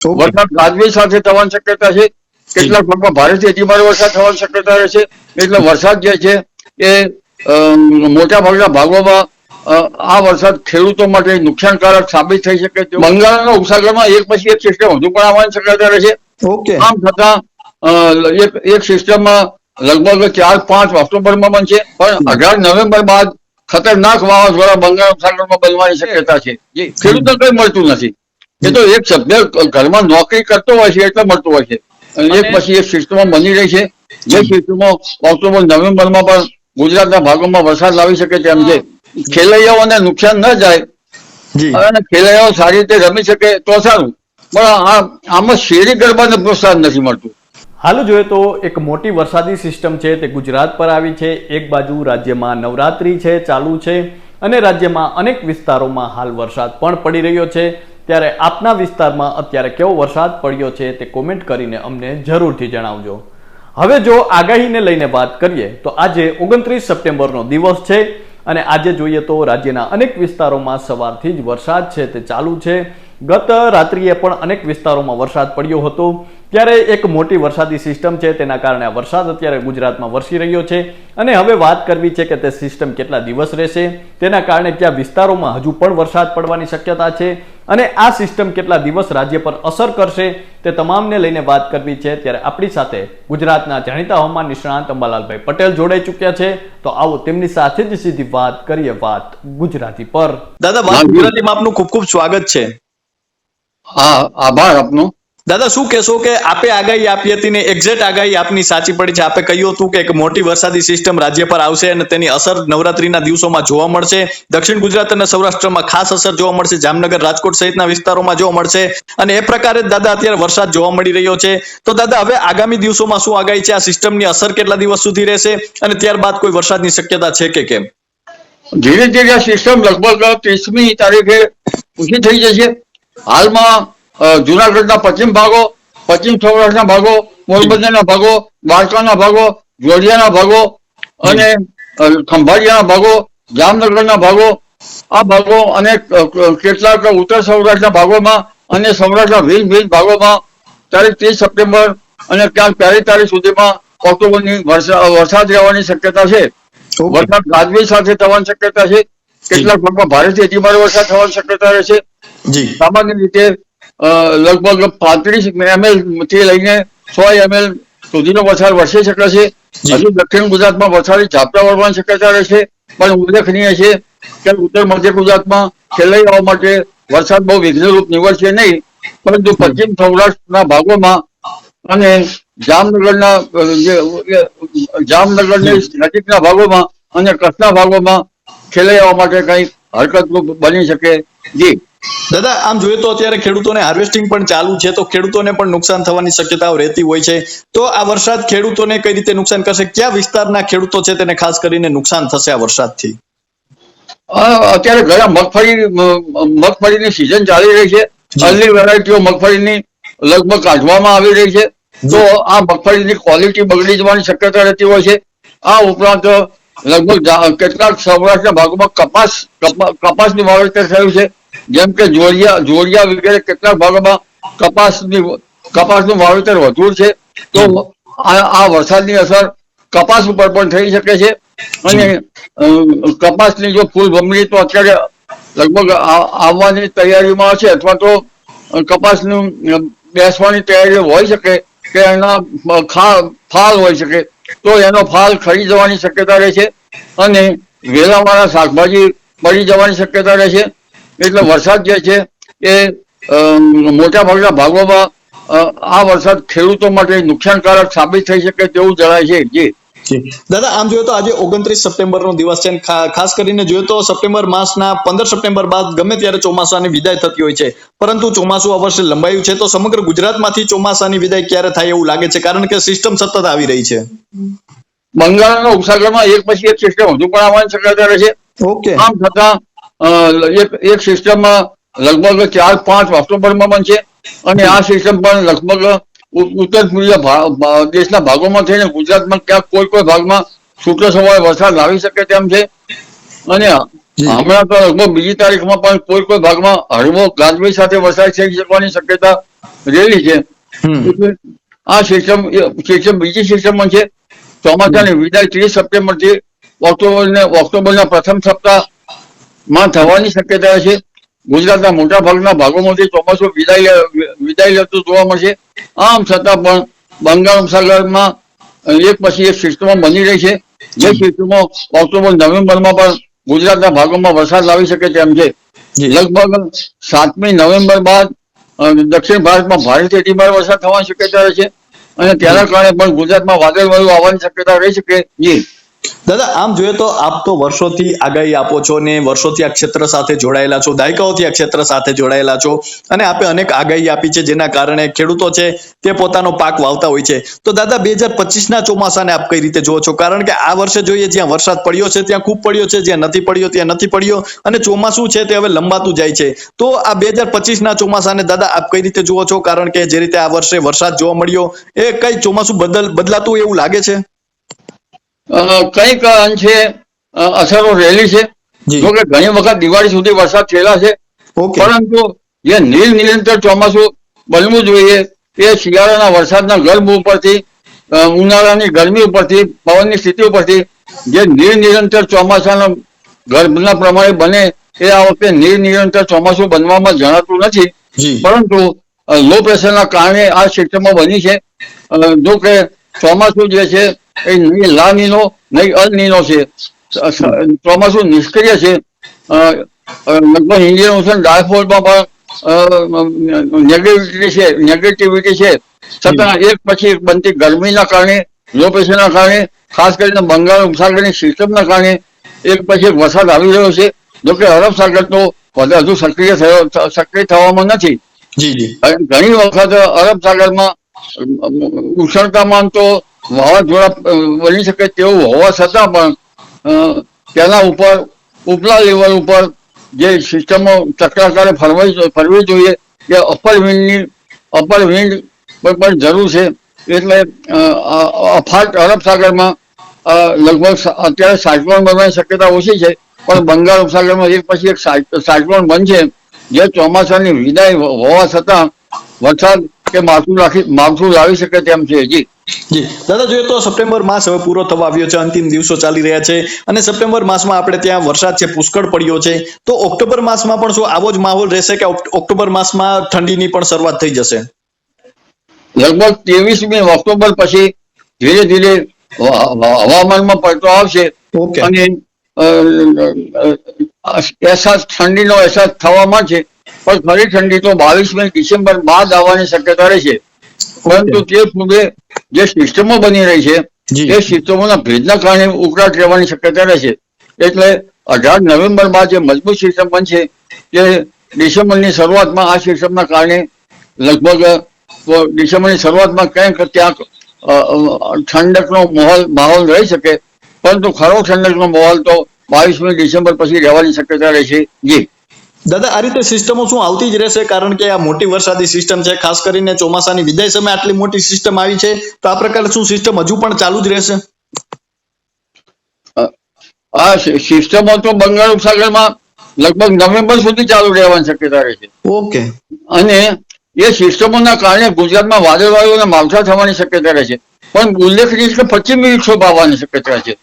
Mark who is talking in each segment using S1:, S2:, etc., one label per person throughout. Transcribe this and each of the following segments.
S1: વરસાદ ગાજવીજ સાથે થવાની શક્યતા છે. કેટલાક ભાગમાં ભારેથી અતિભારે વરસાદ થવાની શક્યતા રહેશે એટલે વરસાદ જે છે એ મોટા ભાગના ભાગોમાં આ વરસાદ ખેડૂતો માટે નુકસાનકારક સાબિત થઈ શકે છે બંગાળના ઉપસાગરમાં એક પછી એક સિસ્ટમ હજુ પણ આવવાની શક્યતા રહેશે
S2: છે.
S1: આમ છતાં એક એક સિસ્ટમમાં લગભગ ચાર પાંચ ઓક્ટોબરમાં બનશે. પણ અઢાર નવેમ્બર બાદ ખતરનાક વાવાઝોડા બંગાળ ઉપસાગરમાં બનવાની શક્યતા છે. ખેડૂતો કઈ મળતું નથી. એ તો એક સભ્ય ઘરમાં નોકરી કરતો હોય છે એટલે મળતું હોય છે. અને એક પછી એક સિસ્ટમો બની રહી છે. જે સિસ્ટમો ઓક્ટોબર નવેમ્બરમાં પણ ગુજરાતના ભાગોમાં વરસાદ લાવી શકે તેમ છે. ખેલૈયાઓને નુકસાન ન જાય. અને ખેલૈયાઓ સારી રીતે રમી શકે તો સારું. પણ આમાં શેરી ગરબાને પ્રોત્સાહન નથી મળતું.
S3: હાલ જોઈએ તો એક મોટી વરસાદી સિસ્ટમ છે તે ગુજરાત પર આવી છે. એક બાજુ રાજ્યમાં નવરાત્રી છે ચાલુ છે અને રાજ્યમાં અનેક વિસ્તારોમાં હાલ વરસાદ પણ પડી રહ્યો છે. ત્યારે આપના વિસ્તારમાં અત્યારે કેવો વરસાદ પડ્યો છે તે કોમેન્ટ કરીને અમને જરૂરથી જણાવજો. હવે જો આગાહીને લઈને વાત કરીએ, તો આજે ઓગણત્રીસ સપ્ટેમ્બરનો દિવસ છે અને આજે જોઈએ તો રાજ્યના અનેક વિસ્તારોમાં સવારથી જ વરસાદ છે તે ચાલુ છે. ગત રાત્રિએ પણ અનેક વિસ્તારોમાં વરસાદ પડ્યો હતો. ત્યારે એક મોટી વરસાદી સિસ્ટમ છે તેના કારણે આ વરસાદ અત્યારે ગુજરાતમાં વરસી રહ્યો છે. અને હવે વાત કરવી છે કે તે સિસ્ટમ કેટલા દિવસ રહેશે? તેના કારણે ત્યાં વિસ્તારોમાં હજુ પણ વરસાદ પડવાની શક્યતા છે. અને આ સિસ્ટમ કેટલા દિવસ રાજ્ય પર અસર કરશે તે તમામને લઈને વાત કરવી છે. ત્યારે આપણી સાથે ગુજરાતના જાણીતા હવામાન નિષ્ણાંત અંબાલાલભાઈ પટેલ જોડાઈ ચૂક્યા છે. તો આવો તેમની સાથે જ સીધી વાત કરીએ વાત ગુજરાતી પર.
S2: દાદા ગુજરાતી ગુજરાતીમાં આપનું ખૂબ ખૂબ સ્વાગત છે.
S1: હા આભાર આપનો.
S2: દાદા શું કહેશો કે આપે આગાહી આપી હતી ને એક્ઝેક્ટ આગાહી આપની સાચી પડી છે. આપે કહ્યું હતું કે એક મોટી વરસાદી સિસ્ટમ રાજ્ય પર આવશે અને તેની અસર નવરાત્રીના દિવસોમાં જોવા મળશે. દક્ષિણ ગુજરાત અને સૌરાષ્ટ્રમાં ખાસ અસર જોવા મળશે. જામનગર રાજકોટ સહિતના વિસ્તારોમાં જોવા મળશે. અને એ પ્રકારે જ દાદા અત્યારે વરસાદ જોવા મળી રહ્યો છે. તો દાદા હવે આગામી દિવસોમાં શું આગાહી છે? આ સિસ્ટમની અસર કેટલા દિવસ સુધી રહેશે? અને ત્યારબાદ કોઈ વરસાદની શક્યતા છે કે કેમ?
S1: ધીરે ધીરે સિસ્ટમ લગભગ ત્રીસમી તારીખે ઓછી થઈ જશે. હાલમાં જુનાગઢના પશ્ચિમ ભાગો પશ્ચિમ સૌરાષ્ટ્રના ભાગો પોરબંદરના ભાગો દ્વારકાના ભાગો જોડિયાના ભાગો અને ખંભાળિયાના ભાગો જામનગરના ભાગો આ ભાગો અને કેટલાક ઉત્તર સૌરાષ્ટ્રના ભાગોમાં અને સૌરાષ્ટ્રના ભિન્ન ભિન્ન ભાગોમાં તારીખ ત્રીસ સપ્ટેમ્બર અને ક્યાંક પહેલી તારીખ સુધીમાં ઓક્ટોબરની વરસા- વરસાદ રહેવાની શક્યતા છે. વરસાદ ગાજવી સાથે થવાની શક્યતા છે. કેટલાક ભાગમાં ભારેથી અતિભારે વરસાદ થવાની શક્યતા રહે
S2: છે.
S1: સામાન્ય રીતે લગભગ પાંત્રીસ એમએલથી લઈને સો એમએલ સુધીનો વરસાદ વરસી શકે છે. હજુ દક્ષિણ ગુજરાતમાં વરસાદી ઝાપટા વળવાની શક્યતા રહેશે પણ ઉલ્લેખનીય છે કે ઉત્તર મધ્ય ગુજરાતમાં ખેલૈયાઓ માટે વરસાદ બહુ વિઘ્નરૂપ નીવડશે નહીં. પરંતુ પશ્ચિમ સૌરાષ્ટ્રના ભાગોમાં અને જામનગરના જામનગરની નજીકના ભાગોમાં અને કચ્છના ભાગોમાં ખેલૈયાઓ માટે કંઈક હરકતરૂપ બની શકે? જી.
S2: દાદા આમ જોઈએ તો અત્યારે ખેડૂતોને હાર્વેસ્ટિંગ પણ ચાલુ છે તો ખેડૂતોને પણ નુકસાન થવાની શક્યતાઓ રહેતી હોય છે. તો આ વરસાદ ખેડૂતોને કઈ રીતે નુકસાન કરશે? કયા વિસ્તારના ખેડૂતો છે તેને ખાસ કરીને નુકસાન થશે આ વરસાદથી?
S1: અત્યારે ઘણા મગફળી મગફળીની સિઝન ચાલી રહી છે. અર્લી વેરાયટીઓ મગફળીની લગભગ કાઢવામાં આવી રહી છે. તો આ મગફળીની ક્વોલિટી બગડી જવાની શક્યતા રહેતી હોય છે. આ ઉપરાંત લગભગ કેટલાક સૌરાષ્ટ્રના ભાગોમાં કપાસ કપાસની વાવેતર થયું છે. જેમ કે જોડિયા જોડિયા વગેરે કેટલાક ભાગોમાં કપાસની કપાસનું વાવેતર વધુ છે. તો આ વરસાદની અસર કપાસ ઉપર પણ થઈ શકે છે. અને કપાસની જો ફૂલ ભમરી તો અત્યારે લગભગ આવવાની તૈયારીમાં છે અથવા તો કપાસનું બેસવાની તૈયારી હોઈ શકે કે એના અ, ખા- ફાલ હોઈ શકે. તો એનો ફાલ ખરી જવાની શક્યતા રહે છે અને વેલાવાળા શાકભાજી પડી જવાની શક્યતા રહે છે. એટલે વરસાદ જે છે એ મોટા ભાગના ભાગોમાં આ વરસાદ ખેડૂતો માટે નુકસાનકારક સાબિત થઈ શકે તેવું જણાય છે. જી
S2: દાદા આમ જોઈએ તો આજે ઓગણત્રીસ સપ્ટેમ્બર નો દિવસ છે ખાસ કરીને જોઈએ તો સપ્ટેમ્બર માસના પંદર સપ્ટેમ્બર બાદ ગમે ત્યારે ચોમાસાની વિદાય થતી હોય છે. પરંતુ ચોમાસું આ વર્ષે લંબાયું છે તો સમગ્ર ગુજરાતમાંથી ચોમાસાની વિદાય ક્યારે થાય એવું લાગે છે? કારણ કે સિસ્ટમ સતત આવી રહી છે.
S1: બંગાળના ઉપસાગરમાં એક પછી એક સિસ્ટમ હજુ પણ આવવાની શક્યતા રહે છે.
S2: ઓકે.
S1: આમ છતાં એક એક સિસ્ટમમાં લગભગ ચાર પાંચ ઓક્ટોબરમાં બનશે અને આ સિસ્ટમ પણ લગભગ ઉત્તર પૂર્વીય દેશના ભાગોમાં થઈને ગુજરાતમાં ક્યાંક કોઈ કોઈ ભાગમાં છૂટો સમય વરસાદ લાવી શકે તેમ છે. અને હમણાં તો લગભગ બીજી તારીખમાં પણ કોઈ કોઈ ભાગમાં હળવો ગાજવી સાથે વરસાદ થઈ શકવાની શક્યતા રહેલી છે. આ સિસ્ટમ સિસ્ટમ બીજી સિસ્ટમ છે. ચોમાસાની વિદાય ત્રીસ સપ્ટેમ્બરથી ઓક્ટોબર ને ઓક્ટોબરના પ્રથમ સપ્તાહમાં થવાની શક્યતા છે. ગુજરાતના મોટા ભાગના ભાગોમાંથી ચોમાસું વિદાય વિદાય લેતું જોવા મળશે. આમ છતાં પણ બંગાળ ઉપસાગરમાં એક પછી એક સિસ્ટમો બની રહી છે. જે સિસ્ટમો ઓક્ટોબર નવેમ્બરમાં પણ ગુજરાતના ભાગોમાં વરસાદ લાવી શકે તેમ છે. લગભગ સાતમી નવેમ્બર બાદ દક્ષિણ ભારતમાં ભારેથી અતિભારે વરસાદ થવાની શક્યતા રહે છે. અને તેના કારણે પણ ગુજરાતમાં વાદળવાયુ આવવાની શક્યતા રહી શકે. જી.
S2: દાદા, આમ જોઈએ તો આપ તો વર્ષોથી આગાહી આપો છો ને વર્ષોથી આ ક્ષેત્ર સાથે જોડાયેલા છો, દાયકાઓથી આ ક્ષેત્ર સાથે જોડાયેલા છો અને આપે અનેક આગાહી આપી છે જેના કારણે ખેડૂતો છે તે પોતાનો પાક વાવતા હોય છે. તો દાદા, બે હજાર પચીસના ચોમાસાને આપ કઈ રીતે જુઓ છો? કારણ કે આ વર્ષે જોઈએ જ્યાં વરસાદ પડ્યો છે, ત્યાં ખૂબ પડ્યો છે, જ્યાં નથી પડ્યો, ત્યાં નથી પડ્યો અને ચોમાસું છે તે હવે લંબાતું જાય છે. તો આ બે હજાર પચીસના ચોમાસાને દાદા, આપ કઈ રીતે જુઓ છો? કારણ કે જે રીતે આ વર્ષે વરસાદ જોવા મળ્યો, એ કઈ ચોમાસું બદલ, બદલાતું એવું લાગે છે?
S1: કંઈક અંશે અસરો રહેલી છે. જોકે ઘણી વખત દિવાળી સુધી વરસાદ થયેલા છે. પરંતુ જે નીર નિરંતર ચોમાસું બનવું જોઈએ એ શિયાળાના વરસાદના ગર્ભ ઉપરથી ઉનાળાની ગરમી ઉપરથી પવનની સ્થિતિ ઉપરથી જે નીર નિરંતર ચોમાસાના ગર્ભના પ્રમાણે બને એ આ વખતે નીર નિરંતર ચોમાસું બનવામાં જણાતું નથી. પરંતુ લો પ્રેશરના કારણે આ સિસ્ટમો બની છે. જો કે ચોમાસું જે છે એ નહીં લા નીનો નહીં અલ નીનો છે ચોમાસું નિષ્ક્રિય છે લગભગ ઇન્ડિયન ઓશન ડાયફોલમાં પણ નેગેટિવિટી છે નેગેટિવિટી છે છતાં એક પછી એક બનતી ગરમીના કારણે લો પ્રેશરના કારણે ખાસ કરીને બંગાળ ઉપસાગરની સિસ્ટમના કારણે એક પછી એક વરસાદ આવી રહ્યો છે જોકે અરબ સાગર તો હજુ સક્રિય થયો સક્રિય થવામાં નથી ઘણી વખત અરબ સાગરમાં ઉષ્ણતામાન તો વાવાઝોડા બની શકે તેવું હોવા છતાં પણ તેના ઉપર, ઉપલા લેવલ ઉપર જે સિસ્ટમો ચક્રાકારે ફરવી જો- ફરવી જોઈએ કે અપર વિન્ડની અપર વિન્ડ પણ જરૂર છે. એટલે અફાટ અરબ સાગરમાં લગભગ અત્યારે સાયક્લોન બનવાની શક્યતા ઓછી છે, પણ બંગાળ ઉપસાગરમાં એક પછી એક સાય- સાયક્લોન બનશે, જે ચોમાસાની વિદાય હોવા છતાં વરસાદ કે માવઠું રાખી, માવઠું લાવી શકે તેમ છે જી
S2: જી. દાદા જોઈએ તો સપ્ટેમ્બર માસ હવે પૂરો થવા આવ્યો છે અંતિમ દિવસો ચાલી રહ્યા છે અને સપ્ટેમ્બર માસમાં આપણે ત્યાં વરસાદ છે પુષ્કળ પડ્યો છે. તો ઓક્ટોબર માસમાં પણ શું આવો જ માહોલ રહેશે કે ઓક્ટોબર માસમાં ઠંડીની પણ શરૂઆત થઈ જશે?
S1: લગભગ ત્રેવીસમી ઓક્ટોબર પછી ધીરે ધીરે હવામાનમાં પડતો આવશે અને અહેસાસ ઠંડીનો અહેસાસ થવામાં છે પણ ખરી ઠંડી તો બાવીસમી ડિસેમ્બર બાદ આવવાની શક્યતા રહેશે. પરંતુ તે પૂર્વે જે સિસ્ટમો બની રહી છે
S2: જી.
S1: એ સિસ્ટમોના ભેદના કારણે ઉકળાટ રહેવાની શક્યતા રહેશે એટલે અઢાર નવેમ્બર બાદ જે મજબૂત સિસ્ટમ બનશે તે ડિસેમ્બરની શરૂઆતમાં આ સિસ્ટમના કારણે લગભગ ડિસેમ્બરની શરૂઆતમાં ક્યાંક અ, ઠંડકનો માહોલ માહોલ રહી શકે. પરંતુ ખરો ઠંડકનો માહોલ તો બાવીસમી ડિસેમ્બર પછી રહેવાની શક્યતા રહેશે જી.
S2: દાદા આ રીતે સિસ્ટમો શું આવતી જ રહેશે? કારણ કે આ મોટી વરસાદી સિસ્ટમ છે. ખાસ કરીને ચોમાસાની વિદાય સમય આટલી મોટી સિસ્ટમ આવી છે. તો આ પ્રકારે શું સિસ્ટમ હજુ પણ ચાલુ જ રહેશે?
S1: આ સિસ્ટમો તો બંગાળ ઉપસાગરમાં લગભગ નવેમ્બર સુધી ચાલુ રહેવાની શક્યતા રહે છે.
S2: ઓકે.
S1: અને એ સિસ્ટમોના કારણે ગુજરાતમાં વાદળવાયુ અને માવઠા થવાની શક્યતા રહે છે. પણ ઉલ્લેખનીય છે કે પશ્ચિમી વિક્ષોભ આવવાની શક્યતા છે.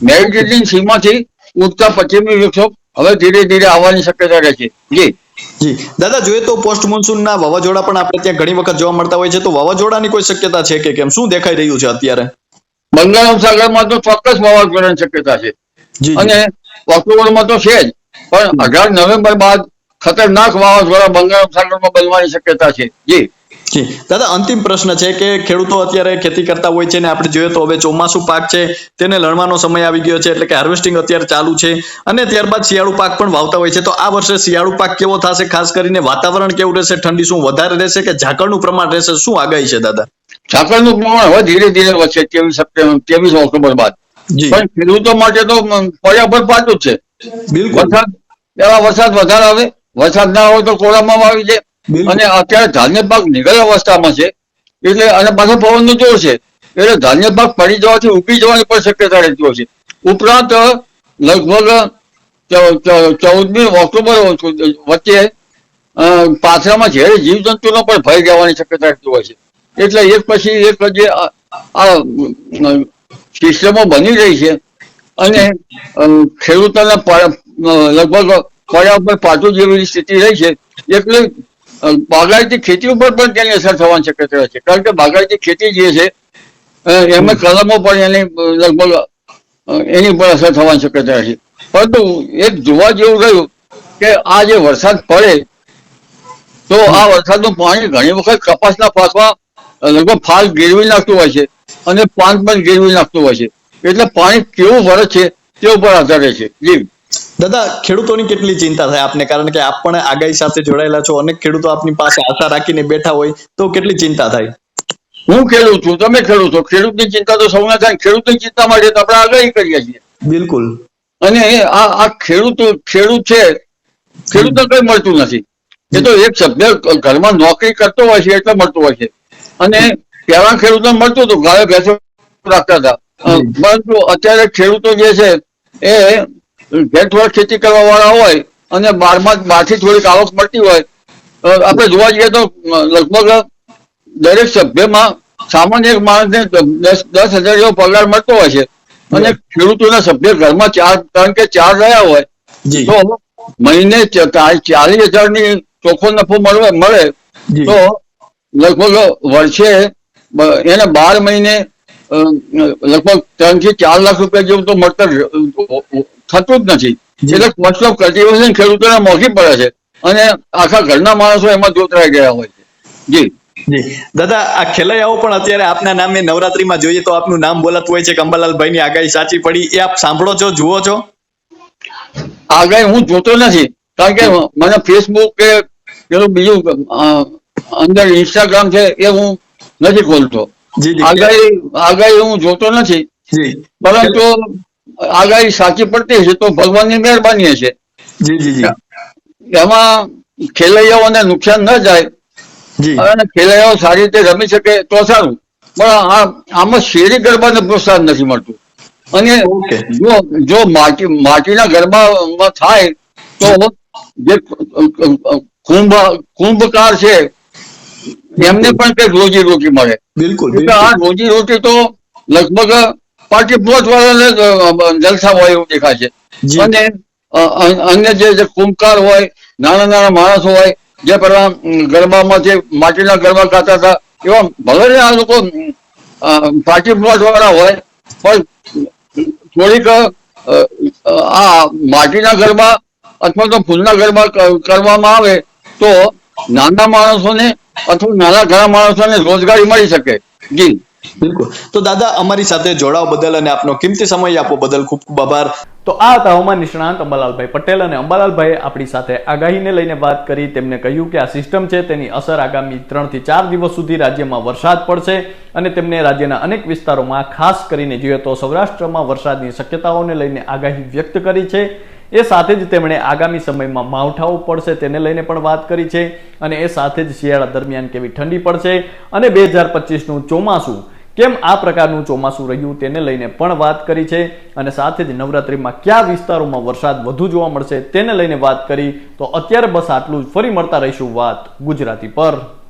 S1: મેડિટેરિયન સીમાથી ઉઠતા પશ્ચિમી વિક્ષોભ હવે ધીરે ધીરે આવવાની શક્યતા રહે છે. જી.
S2: જી. દાદા જોઈએ તો પોસ્ટ મોન્સૂનના વાવાઝોડા પણ આપણે ત્યાં ઘણી વખત જોવા મળતા હોય છે. તો વાવાઝોડાની કોઈ શક્યતા છે કે કેમ? શું દેખાઈ રહ્યું છે અત્યારે?
S1: બંગાળ સાગરમાં તો ચોક્કસ વાવાઝોડાની શક્યતા છે. અને ઓક્ટોબરમાં તો છે જ. પણ અઢાર નવેમ્બર બાદ ખતરનાક વાવાઝોડા બંગાળ સાગરમાં બનવાની શક્યતા છે. જી.
S2: જી. દાદા અંતિમ પ્રશ્ન છે કે ખેડૂતો અત્યારે ખેતી કરતા હોય છે ને આપણે જોઈએ તો હવે ચોમાસું પાક છે તેને લણવાનો સમય આવી ગયો છે એટલે કે હાર્વેસ્ટિંગ અત્યારે ચાલુ છે અને ત્યારબાદ શિયાળુ પાક પણ વાવતા હોય છે. તો આ વર્ષે શિયાળુ પાક કેવો થશે? ખાસ કરીને વાતાવરણ કેવું રહેશે? ઠંડી શું વધારે રહેશે કે ઝાકળનું પ્રમાણ રહેશે? શું આગાહી છે દાદા?
S1: ઝાકળનું પ્રમાણ હવે ધીરે ધીરે વધશે ત્રેવીસ સપ્ટેમ્બર ત્રેવીસ ઓક્ટોબર બાદ. પણ ખેડૂતો માટે તો મ, પાછું છે.
S2: બિલકુલ.
S1: વરસાદ એવા વરસાદ વધારે આવે. વરસાદ ના હોય તો કોરામાં આવી જાય. અને અત્યારે ધાન્ય પાક નિગલ અવસ્થામાં છે, એટલે અને પાછો પવનનું જોર છે, એટલે ધાન્ય પાક પડી જવાથી ઉગી જવાની પણ શક્યતા રહેતી હોય છે. ઉપરાંત, લગભગ ચૌદમી ઓક્ટોબર વચ્ચે પાથરામાં ઝેરી જીવજંતુનો પણ ભય જવાની શક્યતા રહેતી હોય છે. એટલે એક પછી એક જે આ સિસ્ટમો બની રહી છે અને ખેડૂતોના લગભગ પડ્યા ઉપર પાટું જેવી સ્થિતિ રહી છે, એટલે બાગાયતી ખેતી ઉપર પણ તેની અસર થવાની શક્યતા છે. કારણ કે બાગાયતી ખેતી જે છે એમાં કલમો પણ એની લગભગ એની પર અસર થવાની શક્યતા છે. પરંતુ એક જોવા જેવું રહ્યું કે આ જે વરસાદ પડે, તો આ વરસાદનું પાણી ઘણી વખત કપાસના પાકમાં લગભગ ફાલ ગેરવી નાખતું હોય છે અને પાન પણ ગેરવી નાખતું હોય છે. એટલે પાણી કેવું વરસ છે તે ઉપર આધાર રહે છે. જી.
S2: દાદા ખેડૂતોની કેટલી ચિંતા થાય આપને? કારણ કે આપ પણ આગાહી સાથે જોડાયેલા છો. અનેક ખેડૂતો આપની પાસે આશા રાખીને બેઠા હોય તો કેટલી ચિંતા થાય?
S1: હું ખેડૂત છું તમે ખેડૂત છો. ખેડૂતની ચિંતા તો સૌને થાય. ખેડૂતની ચિંતા માટે તો આપણે આગાહી કરીએ છીએ.
S2: બિલકુલ.
S1: અને આ આ ખેડૂત ખેડૂત છે ખેડૂતને કઈ મળતું નથી. એ તો એક સભ્ય ઘરમાં નોકરી કરતો હોય છે એટલે મળતું હોય છે. અને પહેલા ખેડૂતને મળતું હતું ગાયો ભેંસો રાખતા હતા. પરંતુ અત્યારે ખેડૂતો જે છે એ ભેંસવાળ ખેતી કરવા વાળા હોય અને બારમાં બહારથી થોડીક આવક મળતી હોય આપણે જોવા જઈએ તો લગભગ દરેક સભ્યમાં સામાન્ય એક માણસને દસ દસ હજાર જેવો પગાર મળતો હોય છે. અને ખેડૂતોના સભ્ય ઘરમાં ચાર ત્રણ કે ચાર રહ્યા હોય તો મહિને ચાલીસ હજારની ચોખ્ખો નફો મળે મળે તો લગભગ વર્ષે એને બાર મહિને લગભગ ત્રણથી ચાર લાખ રૂપિયા જેવું તો મળતર થતું જ નથી. એટલે કોસ્ટ ઓફ કલ્ટિવેશન ખેડૂતોને મોંઘી પડે છે. અને આખા ઘરના માણસો એમાં જોતરાઈ ગયા હોય છે. જી.
S2: જી. દાદા આ ખેલૈયાઓ પણ અત્યારે આપના નામે નવરાત્રીમાં જોઈએ તો આપનું નામ બોલાતું હોય છે. કે અંબાલાલભાઈની આગાહી સાચી પડી. એ આપ સાંભળો છો જુઓ છો?
S1: આગાહી હું જોતો નથી. કારણ કે મને ફેસબુક કે પેલું બીજું અંદર ઇન્સ્ટાગ્રામ છે એ હું નથી ખોલતો. આગાહી આગાહી હું જોતો નથી. પરંતુ આગાહી સાચી પડતી હશે તો ભગવાનની મહેરબાની
S2: જી
S1: એમાં ખેલૈયાઓને નુકસાન ન જાય. અને ખેલૈયાઓ સારી રીતે રમી શકે તો સારું. પણ આમાં શેરી ગરબાને પ્રોત્સાહન નથી મળતું. અને જો જો માટી માટીના ગરબામાં થાય તો જે કુંભ કુંભકાર છે એમને પણ કંઈક રોજી રોટી મળે.
S2: બિલકુલ
S1: આ રોજી રોટી તો લગભગ પાર્ટી પ્લોટ વાળાને જલસા હોય એવું દેખાય છે. અને અન્ય જે જે કુંભકાર હોય નાના નાના માણસો હોય જે પેલા ગરબામાં જે માટીના ગરબા ગાતા હતા એવા ભલે આ લોકો પાર્ટી પ્લોટ વાળા હોય પણ થોડીક આ માટીના ગરબા અથવા તો ફૂલના ગરબા કરવામાં આવે તો નાના માણસોને અથવા નાના ઘણા માણસોને રોજગારી મળી શકે. જી.
S2: બિલકુલ. તો દાદા, અમારી સાથે જોડાવ બદલ અને આપનો કિંમતી સમય આપો બદલ ખૂબ ખૂબ આભાર.
S3: તો આ હતા હવામાન નિષ્ણાંત અંબાલાલભાઈ પટેલ અને અંબાલાલભાઈએ આપણી સાથે આગાહીને લઈને વાત કરી. તેમને કહ્યું કે આ સિસ્ટમ છે, તેની અસર આગામી ત્રણથી ચાર દિવસ સુધી રાજ્યમાં વરસાદ પડશે અને તેમને રાજ્યના અનેક વિસ્તારોમાં ખાસ કરીને જોઈએ તો સૌરાષ્ટ્રમાં વરસાદની શક્યતાઓને લઈને આગાહી વ્યક્ત કરી છે. એ સાથે જ તેમણે આગામી સમયમાં માવઠાઓ પડશે તેને લઈને પણ વાત કરી છે અને એ સાથે જ શિયાળા દરમિયાન કેવી ઠંડી પડશે અને બે હજાર પચીસનું ચોમાસું કેમ આ પ્રકારનું ચોમાસું રહ્યું તેને લઈને પણ વાત કરી છે અને સાથે જ નવરાત્રીમાં કયા વિસ્તારોમાં વરસાદ વધુ જોવા મળશે તેને લઈને વાત કરી. તો અત્યારે બસ આટલું જ. ફરી મળતા રહીશું વાત ગુજરાતી પર.